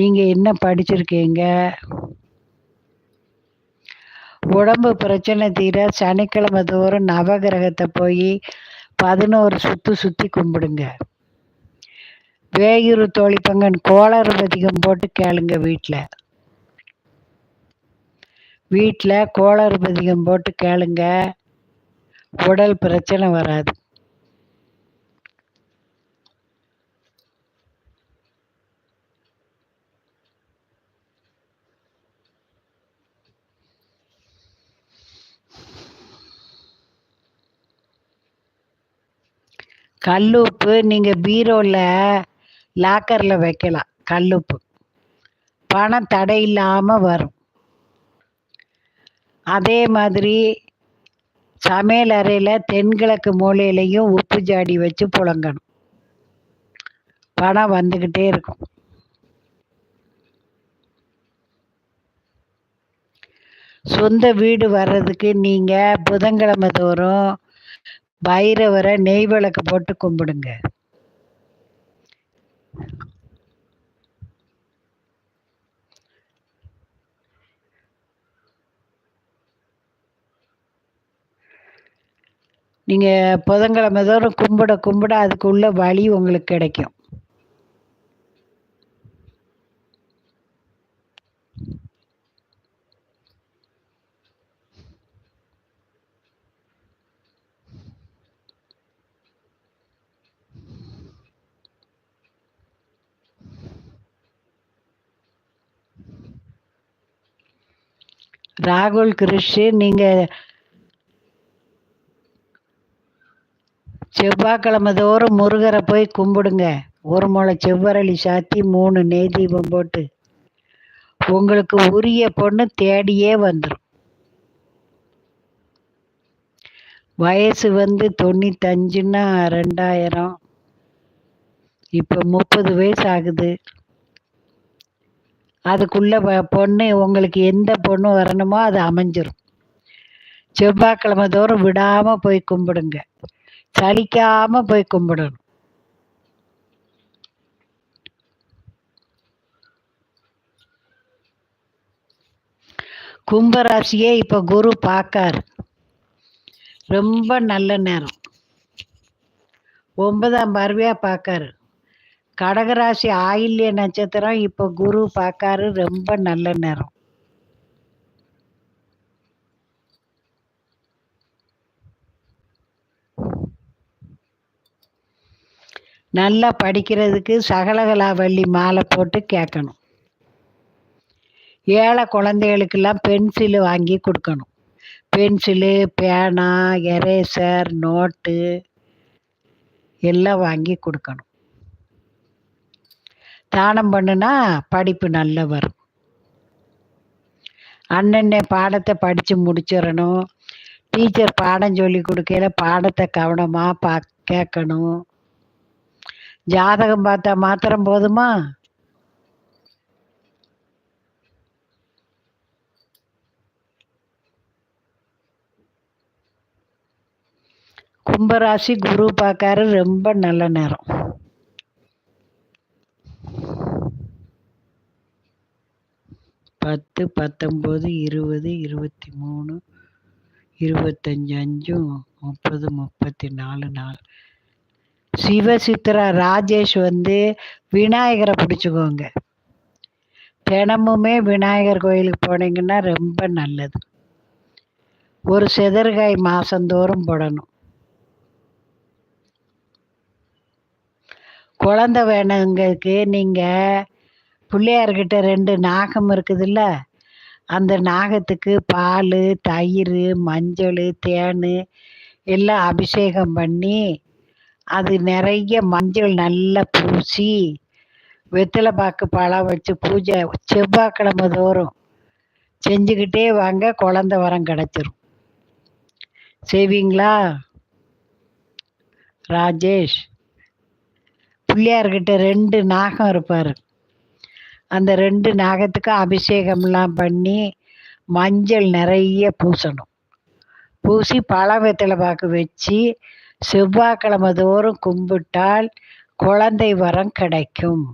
நீங்கள் என்ன படிச்சிருக்கீங்க? உடம்பு பிரச்சனை தீர சனிக்கிழமை தோறும் நவகிரகத்தை போய் பதினோரு சுற்று சுற்றி கும்பிடுங்க. வேயூர் தோழிப்பங்கன் கோளறு பதிகம் போட்டு கேளுங்க வீட்டில் வீட்டில் கோளறு பதிகம் போட்டு கேளுங்க. உடல் பிரச்சனை வராது. கல்லுப்பு நீங்கள் பீரோவில் லாக்கரில் வைக்கலாம் கல்லுப்பு. பணம் தடை இல்லாமல் வரும். அதே மாதிரி சமையல் அறையில் தென்கிழக்கு மூலையிலையும் உப்பு ஜாடி வச்சு புழங்கணும். பணம் வந்துக்கிட்டே இருக்கும். சொந்த வீடு வர்றதுக்கு நீங்கள் புதன்கிழமை தோறும் பைரவரை நெய் விளக்கு போட்டு கும்பிடுங்க. நீங்கள் புதன்கிழமை தோறும் கும்பிட கும்பிட அதுக்குள்ள வழி உங்களுக்கு கிடைக்கும். ராகுல் கிருஷ் நீங்கள் செவ்வாய்க்கிழமை தோறும் முருகரை போய் கும்பிடுங்க. ஒரு முளை செவ்வரளி சாத்தி மூணு நெய் தீபம் போட்டு உங்களுக்கு உரிய பொண்ணு தேடியே வந்துடும் வயசு வந்து தொண்ணூத்தஞ்சுன்னா ரெண்டாயிரம். இப்போ முப்பது வயசு ஆகுது. அதுக்குள்ளே பொண்ணு உங்களுக்கு எந்த பொண்ணு வரணுமோ அது அமைஞ்சிரும். செவ்வாய்க்கிழமை தோறும் விடாமல் போய் கும்பிடுங்க. சளிக்காமல் போய் கும்பிடணும். கும்பராசியே இப்போ குரு பார்க்காரு ரொம்ப நல்ல நேரம். ஒன்பதாம் பார்வையாக பார்க்காரு கடகராசி ஆயில்ய நட்சத்திரம் இப்போ குரு பார்க்காரு ரொம்ப நல்ல நேரம். நல்லா படிக்கிறதுக்கு சகலகலாவள்ளி மாலை போட்டு கேட்கணும் ஏழை குழந்தைகளுக்கெல்லாம் பென்சிலு வாங்கி கொடுக்கணும். பென்சிலு பேனா எரேசர் நோட்டு எல்லாம் வாங்கி கொடுக்கணும். தானம் பண்ணுனா படிப்பு நல்லா வரும். அண்ணன்னே பாடத்தை படித்து முடிச்சிடணும். டீச்சர் பாடம் சொல்லி கொடுக்கையில பாடத்தை கவனமாக பா கேட்கணும். ஜாதகம் பார்த்தா மாத்திரம் போதுமா? கும்பராசி குரு பார்க்காரு ரொம்ப நல்ல நேரம். பத்து பத்தொம்பது இருபது இருபத்தி மூணு இருபத்தஞ்சு அஞ்சும் முப்பது முப்பத்தி நாலு நாள் சிவசித்ரா ராஜேஷ் வந்து விநாயகரை பிடிச்சிக்கோங்க. தினமுமே விநாயகர் கோயிலுக்கு போனீங்கன்னா ரொம்ப நல்லது. ஒரு செதற்காய் மாதந்தோறும் போடணும். குழந்தை வேணுங்களுக்கு நீங்கள் பிள்ளையார்கிட்ட ரெண்டு நாகம் இருக்குதுல்ல? அந்த நாகத்துக்கு பால் தயிர் மஞ்சள் தேன் எல்லாம் அபிஷேகம் பண்ணி அது நிறைய மஞ்சள் நல்லா பூசி வெத்தலை பாக்கு பழம் வச்சு பூஜை செவ்வாய்க்கிழமை தோறும் செஞ்சுக்கிட்டே வாங்க குழந்த வரம் கிடச்சிரும். செய்வீங்களா ராஜேஷ் பிள்ளையார்கிட்ட ரெண்டு நாகம் இருப்பார் அந்த ரெண்டு நாகத்துக்கும் அபிஷேகம்லாம் பண்ணி மஞ்சள் நிறைய பூசணும். பூசி பழ வெத்தலை பாக்கு வச்சு செவ்வாய்க்கிழமை தோறும் கும்பிட்டால் குழந்தை வரம் கிடைக்கும்.